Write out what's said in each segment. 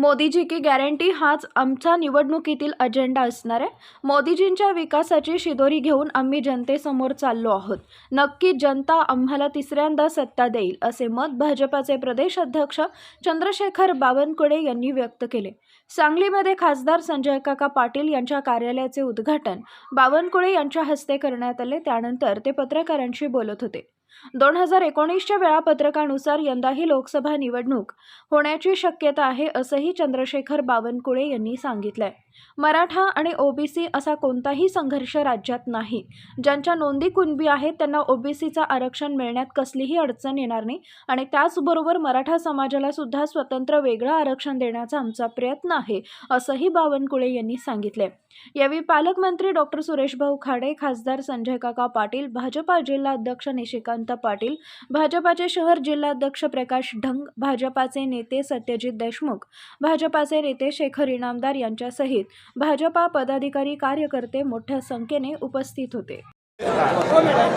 मोदीजी की गॅरंटी हाच आमचा निवडणुकीतील अजेंडा असणार आहे. मोदीजींच्या विकासाची शिदोरी घेऊन आम्ही जनतेसमोर चाललो आहोत. नक्की जनता आम्हाला तिसऱ्यांदा सत्ता देईल असे मत भाजपाचे प्रदेश अध्यक्ष चंद्रशेखर बावनकुळे यांनी व्यक्त केले. सांगलीमध्ये खासदार संजय काका पाटील यांच्या कार्यालयाचे उद्घाटन बावनकुळे यांच्या हस्ते करण्यात आले. त्यानंतर ते पत्रकारांशी बोलत होते. दोन हजार एकोणीसच्या वेळापत्रकानुसार यंदाही लोकसभा निवडणूक होण्याची शक्यता आहे असंही चंद्रशेखर बावनकुळे यांनी सांगितलंय. मराठा आणि ओबीसी असा कोणताही संघर्ष राज्यात नाही. ज्यांच्या नोंदी कुणबी आहेत त्यांना ओबीसीचं आरक्षण मिळण्यात कसलीही अडचण येणार नाही आणि त्याचबरोबर मराठा समाजाला सुद्धा स्वतंत्र वेगळं आरक्षण देण्याचा आमचा प्रयत्न आहे असंही बावनकुळे यांनी सांगितले यावेळी पालकमंत्री डॉक्टर सुरेशभाऊ खाडे खासदार संजय काका पाटील भाजपा जिल्हा अध्यक्ष निशिकांत पाटील भाजपाचे शहर जिल्हाध्यक्ष प्रकाश ढंग भाजपाचे नेते सत्यजित देशमुख भाजपाचे नेते शेखर इनामदार यांच्यासहित भाजपा पदाधिकारी कार्यकर्ते मोठ्या संख्येने उपस्थित होते.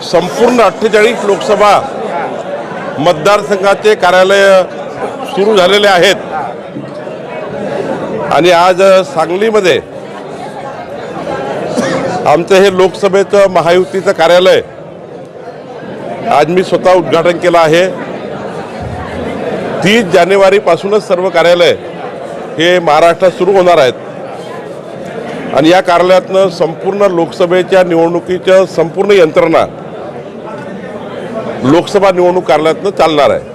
संपूर्ण अठ्ठेचाळीस लोकसभा मतदारसंघाचे कार्यालय सुरू झालेले आहेत. आणि आज सांगलीमध्ये आमचं हे लोकसभेचं महायुतीचं कार्यालय आज मी स्वतः उद्घाटन केलं आहे. तीस जानेवारीपासूनच सर्व कार्यालय हे महाराष्ट्रात सुरू होणार आहेत. आणि या कार्यालयातनं संपूर्ण लोकसभेच्या निवडणुकीच्या संपूर्ण यंत्रणा लोकसभा निवडणूक कार्यालयातनं चालणार आहे.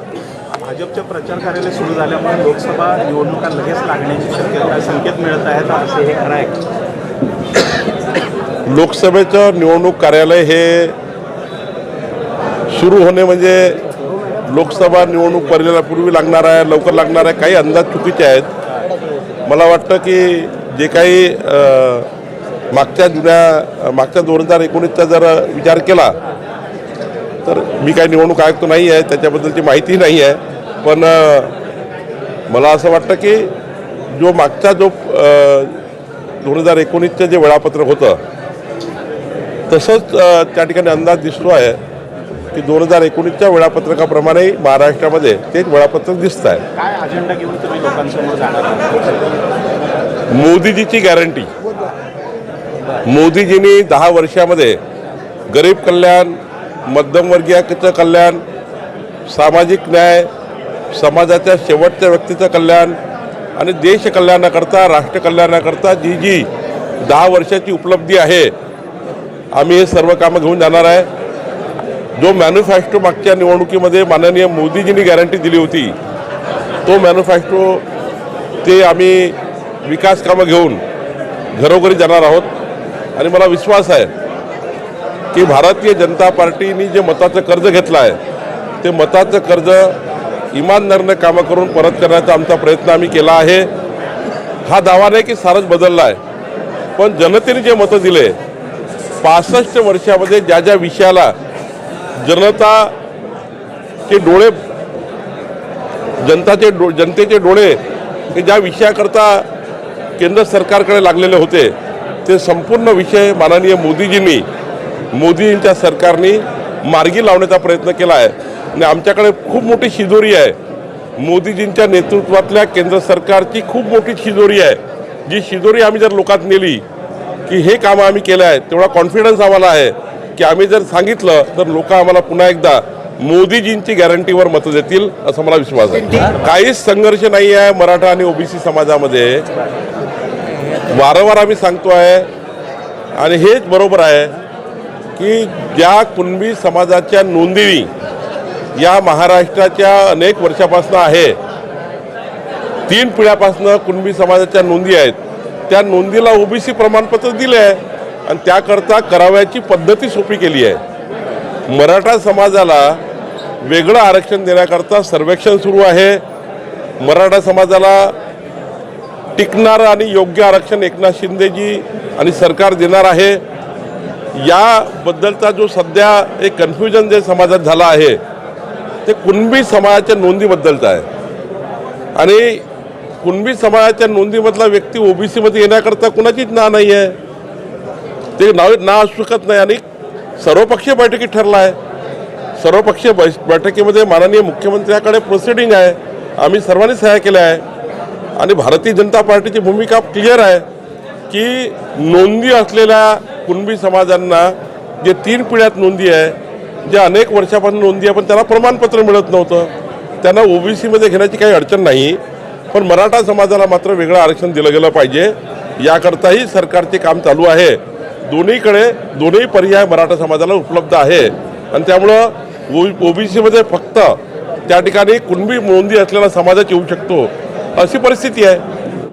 भाजपच्या प्रचार कार्यालय सुरू झाल्यामुळे लोकसभा निवडणुका लगेच लागण्याची शक्यता संकेत मिळत आहेत. असे हे खरं आहे. लोकसभेचं निवडणूक कार्यालय हे सुरू होणे म्हणजे लोकसभा निवडणूक परिणामापूर्वी लागणार आहे लवकर लागणार आहे काही अंदाज चुकीचे आहेत. मला वाटतं की जे काही मागच्या जुन्या मागच्या दोन हजार एकोणीसचा जर विचार केला तर मी काही निवडणूक आयुक्त नाही आहे त्याच्याबद्दलची माहिती नाही आहे. पण मला असं वाटतं की जो मागचा जो दोन हजार एकोणीसचं जे वेळापत्रक होतं तसंच त्या ठिकाणी अंदाज दिसतो आहे. की दोन हजार एकोणीसच्या वेळापत्रकाप्रमाणे महाराष्ट्रामध्ये तेच वेळापत्रक दिसत आहे. मोदीजीची गॅरंटी मोदीजींनी दहा वर्षामध्ये गरीब कल्याण मध्यमवर्गीयाचं कल्याण सामाजिक न्याय समाजाच्या शेवटच्या व्यक्तीचं कल्याण आणि देश कल्याणाकरता राष्ट्र कल्याणाकरता जी जी दहा वर्षाची उपलब्धी आहे आम्ही हे सर्व कामं घेऊन जाणार आहे. जो मॅन्युफॅक्चरो मागच्या निवडणुकीमध्ये माननीय मोदीजींनी गॅरंटी दिली होती तो मॅन्युफॅक्चरो ते आम्ही विकास कामं घेऊन घरोघरी जाणार आहोत. आणि मला विश्वास आहे की भारतीय जनता पार्टीने जे मताचं कर्ज घेतलं आहे ते मताचं कर्ज इमानदारीनं कामं करून परत करण्याचा आमचा प्रयत्न आम्ही केला आहे. हा दावा नाही की सारंच बदलला आहे पण जनतेने जे मतं दिले पासष्ट वर्षामध्ये ज्या ज्या विषयाला जनता चे डोळे जनताचे डो जनतेचे डोळे हे ज्या विषयाकरता केंद्र सरकारकडे लागलेले होते ते संपूर्ण विषय माननीय मोदीजींनी मोदींच्या सरकारने मार्गी लावण्याचा प्रयत्न केला आहे. आणि आमच्याकडे खूप मोठी शिजोरी आहे. मोदीजींच्या नेतृत्वातल्या केंद्र सरकारची खूप मोठी शिजोरी आहे. जी शिजोरी आम्ही जर लोकात नेली की हे कामं आम्ही केलं आहे तेवढा कॉन्फिडन्स आम्हाला आहे. की आम्ही जर सांगितलं तर लोक आम्हाला पुन्हा एकदा मोदीजींची गॅरंटीवर मतं देतील असा मला विश्वास आहे. काहीच संघर्ष नाही आहे मराठा आणि ओबीसी समाजामध्ये. वारंवार आम्ही सांगतो आहे आणि हेच बरोबर आहे की ज्या कुणबी समाजाच्या नोंदणी या महाराष्ट्राच्या अनेक वर्षापासून आहे तीन पिढ्यापासून कुणबी समाजाच्या नोंदी आहेत त्या नोंदीला ओबीसी प्रमाणपत्र दिले आहे आणि त्याकरता करावयाची पद्धती सोपी केली आहे. मराठा समाजाला वेगळं आरक्षण देण्याकरता सर्वेक्षण सुरू आहे. मराठा समाजाला टिकणारं आणि योग्य आरक्षण एकनाथ शिंदेजी आणि सरकार देणार आहे. याबद्दलचा जो सध्या एक कन्फ्युजन जे समाजात झाला आहे ते कुणबी समाजाच्या नोंदीबद्दलचं आहे. आणि कुणबी समाजाच्या नोंदीमधला व्यक्ती ओबीसीमध्ये येण्याकरता कुणाचीच ना नाही आहे ते नावे ना असू शकत नाही आणि सर्वपक्षीय बैठकीत ठरला आहे सर्वपक्षीय बै- बैठकीमध्ये माननीय मुख्यमंत्र्याकडे प्रोसिडिंग आहे. आम्ही सर्वांनी सह्या केल्या आहे. आणि भारतीय जनता पार्टीची भूमिका क्लिअर आहे की नोंदी असलेल्या कुणबी समाजांना जे तीन पिढ्यात नोंदी आहे जे अनेक वर्षापासून नोंदी आहे पण त्यांना प्रमाणपत्र मिळत नव्हतं. त्यांना ओबीसीमध्ये घेण्याची काही अडचण नाही पण मराठा समाजाला मात्र वेगळं आरक्षण दिलं गेलं पाहिजे. याकरताही सरकारचे काम चालू आहे. दोन्हीकडे दोन्ही पर्याय मराठा समाजाला उपलब्ध आहे. आणि त्यामुळं ओबीसीमध्ये फक्त त्या ठिकाणी कुणबी नोंदी असलेला समाजात येऊ शकतो. अशी परिस्थिती आहे.